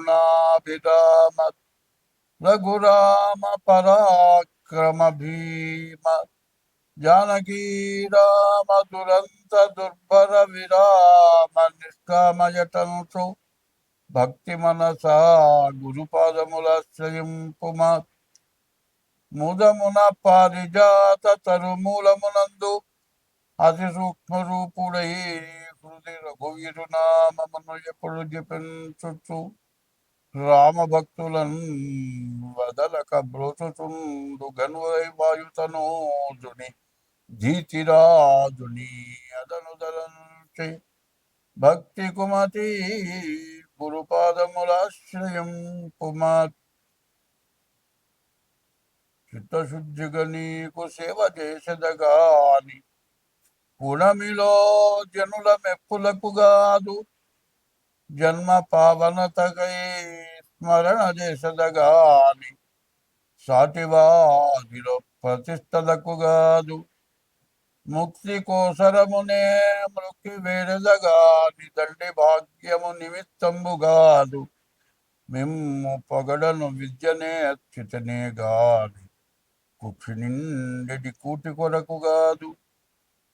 రామగుణాభిరామ రఘురామ పరాక్రమ భీమ జానకీ రామ దురంత దుర్భర విరామ నిష్కామయటంసు భక్తి మనసా గురుపాదములాశ్రయింపుమ ముదమున పారిజాత తరుమూలమునందు అతి సూక్ష్మ రూపుడై హృది రఘువీరు నామమును ఎప్పుడు జపించుచు రామ భక్తులను వదలక బ్రోచుచుండు గనువై వాయుతనోజుని జీతిరాజుని అదనుదలంచి భక్తి కుమతి గురుపాదములాశ్రయం కుమార్. చిత్తశుద్ధిగా నీకు సేవ చేసదగాని గుణమిలో జనుల మెప్పులకు గాదు. జన్మ పావనతకై స్మరణ చేసదగాని సాటివాదిలో ప్రతిష్టలకు గాదు. ముక్తి కోసరమునే మృక్కి వేరదగాని దండి భాగ్యము నిమిత్తంబు గాదు. మిమ్ము పొగడను విద్యనే అచ్యుతనే గాని కుక్షి నిండెడి కూటి కొరకు గాదు.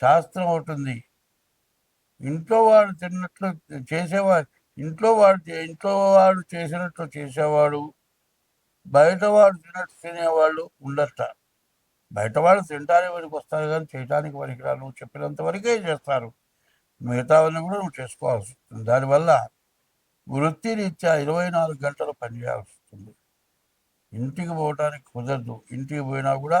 శాస్త్రం అవుతుంది ఇంట్లో వాడు తిన్నట్లు చేసేవాడు ఇంట్లో వాడు ఇంట్లో వాడు చేసినట్లు చేసేవాడు బయట వాడు తిన్నట్టు తినేవాళ్ళు ఉండట బయట వాళ్ళు తినడానికి వరకు వస్తారు కానీ చేయడానికి పనికిరా నువ్వు చెప్పినంత వరకే చేస్తారు. మిగతావన్నీ కూడా నువ్వు చేసుకోవాల్సి వస్తుంది. దానివల్ల వృత్తి రీత్యా ఇరవై నాలుగు గంటలు పనిచేయాల్సి వస్తుంది. ఇంటికి పోవటానికి కుదరదు. ఇంటికి పోయినా కూడా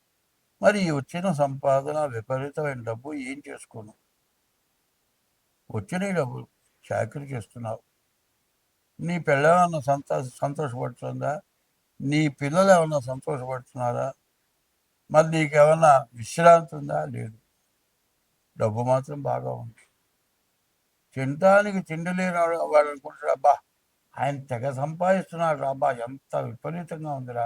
మరి వచ్చిన సంపాదన విపరీతమైన డబ్బు ఏం చేసుకోను వచ్చిన డబ్బు చాకరీ చేస్తున్నావు. నీ పిల్లలేమన్నా సంతో సంతోషపడుతుందా? నీ పిల్లలు ఏమన్నా సంతోషపడుతున్నారా? మరి నీకేమన్నా విశ్రాంతి ఉందా? లేదు. డబ్బు మాత్రం బాగా ఉంది. తినడానికి తిండి లేని వాడు అనుకుంటాడు అబ్బా ఆయన తెగ సంపాదిస్తున్నాడు అబ్బా ఎంత విపరీతంగా ఉందిరా.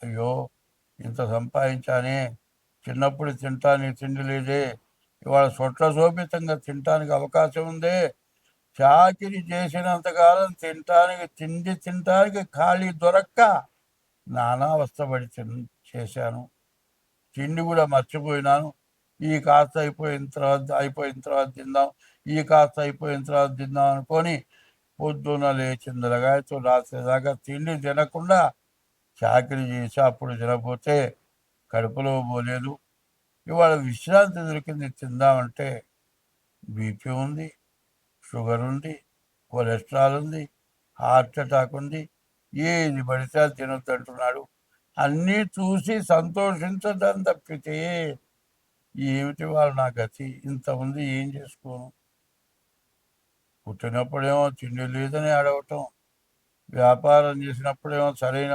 అయ్యో ఇంత సంపాదించానే చిన్నప్పుడు తింటానికి తిండి లేదే. ఇవాళ సొట్ల శోభితంగా తినటానికి అవకాశం ఉందే. చాకిరి చేసినంతకాలం తినటానికి తిండి తినటానికి ఖాళీ దొరక్క. నానా అవస్థపడి తిన్ చేశాను. తిండి కూడా మర్చిపోయినాను. ఈ కాస్త అయిపోయిన తర్వాత అయిపోయిన తర్వాత తిందాం ఈ కాస్త అయిపోయిన తర్వాత తిందాం అనుకొని పొద్దున లేచిందలగాయతో రాత్రి దాకా తిండి తినకుండా చాకరీ చేసి అప్పుడు తినకపోతే కడుపులో పోలేదు. ఇవాళ విశ్రాంతి దొరికింది తిందామంటే బీపీ ఉంది షుగర్ ఉంది కొలెస్ట్రాల్ ఉంది హార్ట్ అటాక్ ఉంది ఏది పడితే అది తినొద్దు అంటున్నాడు. అన్నీ చూసి సంతోషించడం తప్పితే ఏమిటి వాళ్ళు నా గతి? ఇంత ఉంది ఏం చేసుకోను? పుట్టినప్పుడేమో తిండి లేదని అడగటం వ్యాపారం చేసినప్పుడేమో సరైన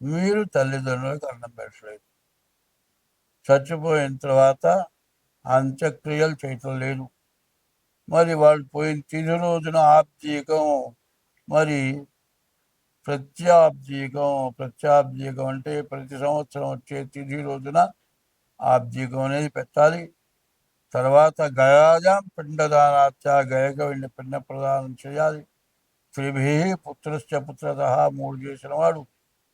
మీరు తల్లిదండ్రులకు అన్నం పెట్టలేదు. చచ్చిపోయిన తర్వాత అంత్యక్రియలు చేయటం లేదు. మరి వాళ్ళు పోయిన తిది రోజున ఆబ్దీకం మరి ప్రత్యాబ్దీకం ప్రత్యాబ్దీకం అంటే ప్రతి సంవత్సరం వచ్చే తిథి రోజున ఆబ్దీకం అనేది పెట్టాలి. తర్వాత గయాజాం పిండదానాత్య గయక వెళ్ళి పిండ ప్రదానం చేయాలి. త్రిభి పుత్రశ్చ పుత్రత మూడు చేసిన వాడు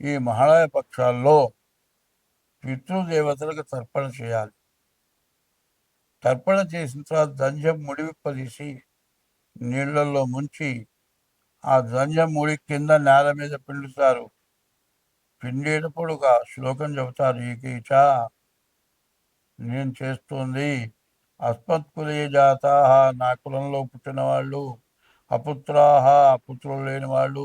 ఈ మహాళయ పక్షాల్లో పితృదేవతలకు తర్పణ చేయాలి. తర్పణ చేసిన తర్వాత దంజం ముడివిప్పదీసి నీళ్ళల్లో ముంచి ఆ దంజం ముడి కింద నేల మీద పిండుతారు. పిండేటప్పుడు ఒక శ్లోకం చెబుతారు. ఈకీచ నేను చేస్తుంది అస్మత్కులే జాత నా కులంలో పుట్టిన వాళ్ళు అపుత్రాహ పుత్రులు లేని వాళ్ళు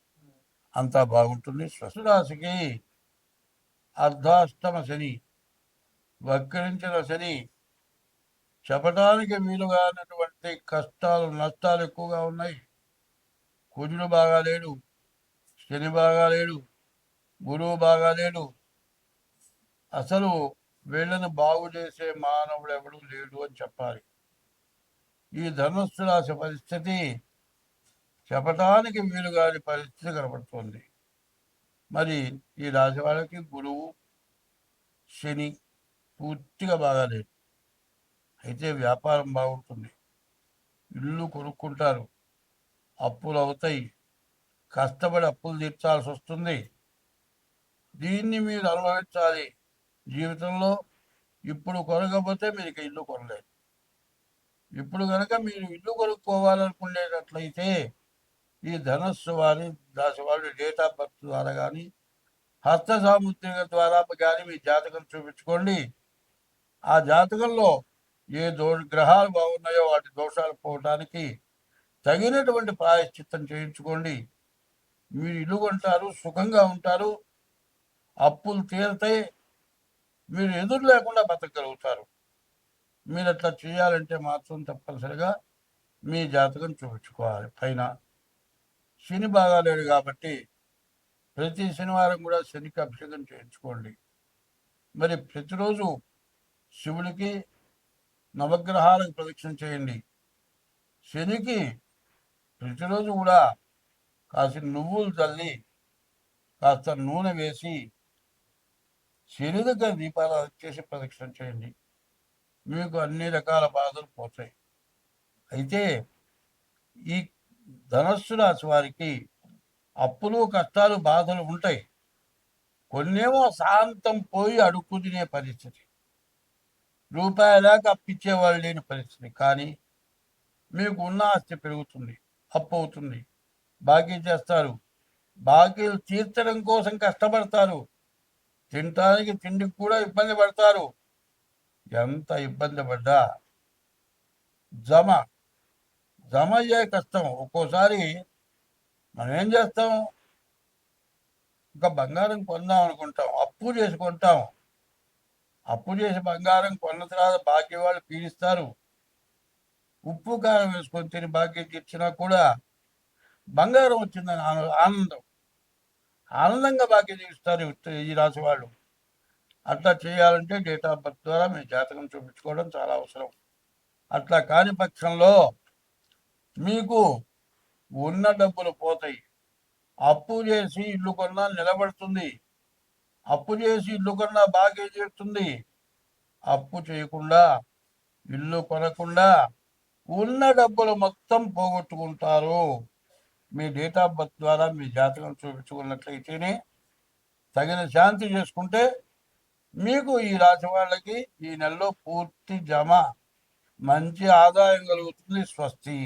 అంతా బాగుంటుంది. స్వసురాశికి అర్ధాష్టమ శని వక్రించిన శని చెప్పడానికి వీలుగానటువంటి కష్టాలు నష్టాలు ఎక్కువగా ఉన్నాయి. కుజుడు బాగాలేడు శని బాగా లేడు గురువు బాగాలేడు అసలు వీళ్ళని బాగు చేసే మానవుడు ఎవడు లేడు అని చెప్పాలి. ఈ ధనుస్సు రాశి పరిస్థితి చెప్పటానికి వీలు కాని పరిస్థితి కనబడుతోంది మరి ఈ రాశి వాళ్ళకి గురువు శని పూర్తిగా బాగాలేదు. అయితే వ్యాపారం బాగుంటుంది. ఇల్లు కొనుక్కుంటారు. అప్పులు అవుతాయి. కష్టపడి అప్పులు తీర్చాల్సి వస్తుంది. దీన్ని మీరు అనుభవించాలి. జీవితంలో ఇప్పుడు కొనకపోతే మీరు ఇక ఇల్లు కొనలేదు ఇప్పుడు కనుక మీరు ఇల్లు కొనుక్కోవాలనుకునేటట్లయితే ఈ ధనస్సు వారి దాని వారి డేట్ ఆఫ్ బర్త్ ద్వారా కానీ హస్త సాముద్రిక ద్వారా కానీ మీ జాతకం చూపించుకోండి. ఆ జాతకంలో ఏ దో గ్రహాలు బాగున్నాయో వాటి దోషాలు పోవడానికి తగినటువంటి ప్రాయశ్చిత్తం చేయించుకోండి. మీరు ఇల్లు కొంటారు సుఖంగా ఉంటారు అప్పులు తీరతాయి మీరు ఎదురు లేకుండా బతకగలుగుతారు. మీరు అట్లా చేయాలంటే మాత్రం తప్పనిసరిగా మీ జాతకం చూపించుకోవాలి. పైన శని బాగాలేడు కాబట్టి ప్రతి శనివారం కూడా శనికి అభిషేకం చేయించుకోండి. మరి ప్రతిరోజు శివుడికి నవగ్రహాలకు ప్రదక్షిణ చేయండి. శనికి ప్రతిరోజు కూడా కాసిన నువ్వులు చల్లి కాస్త నూనె వేసి శని దగ్గర దీపాలు చేసి ప్రదక్షిణ చేయండి. మీకు అన్ని రకాల బాధలు పోతాయి. అయితే ఈ ధనస్సు రాశి వారికి అప్పులు కష్టాలు బాధలు ఉంటాయి. కొన్నేమో శాంతం పోయి అడుక్కు తినే పరిస్థితి రూపాయలాగా అప్పిచ్చేవాళ్ళు లేని పరిస్థితి. కానీ మీకు ఉన్న ఆస్తి పెరుగుతుంది అప్పు అవుతుంది. బాకీ చేస్తారు. బాకీలు తీర్చడం కోసం కష్టపడతారు. తినటానికి తిండికి కూడా ఇబ్బంది పడతారు. ఎంత ఇబ్బంది పడ్డా? జమ జమ అయ్యే కష్టం. ఒక్కోసారి మనం ఏం చేస్తాం? ఇంకా బంగారం కొందాం అనుకుంటాం. అప్పు చేసి కొంటాం అప్పు చేసి బంగారం కొన్న తర్వాత బాకీ వాళ్ళు పీడిస్తారు. ఉప్పు కారం వేసుకొని తిని బాకీ తీర్చినా కూడా బంగారం వచ్చిందని ఆన- ఆనందం. ఆనందంగా బాకీ తీరుస్తారు ఈ రాశి వాళ్ళు. అట్లా చేయాలంటే డేట్ ఆఫ్ బర్త్ ద్వారా మీ జాతకం చూపించుకోవడం చాలా అవసరం. అట్లా కాని పక్షంలో మీకు ఉన్న డబ్బులు పోతాయి. అప్పు చేసి ఇల్లు కొన్నా నిలబడుతుంది. అప్పు చేసి ఇల్లు కొన్నా బాగా చేస్తుంది అప్పు చేయకుండా ఇల్లు కొనకుండా ఉన్న డబ్బులు మొత్తం పోగొట్టుకుంటారు. మీ డేట్ ఆఫ్ బర్త్ ద్వారా మీ జాతకం చూపించుకున్నట్లయితేనే తగిన శాంతి చేసుకుంటే మీకు ఈ రాశి వాళ్ళకి ఈ నెలలో పూర్తి జమ మంచి ఆదాయం కలుగుతుంది స్వస్తి.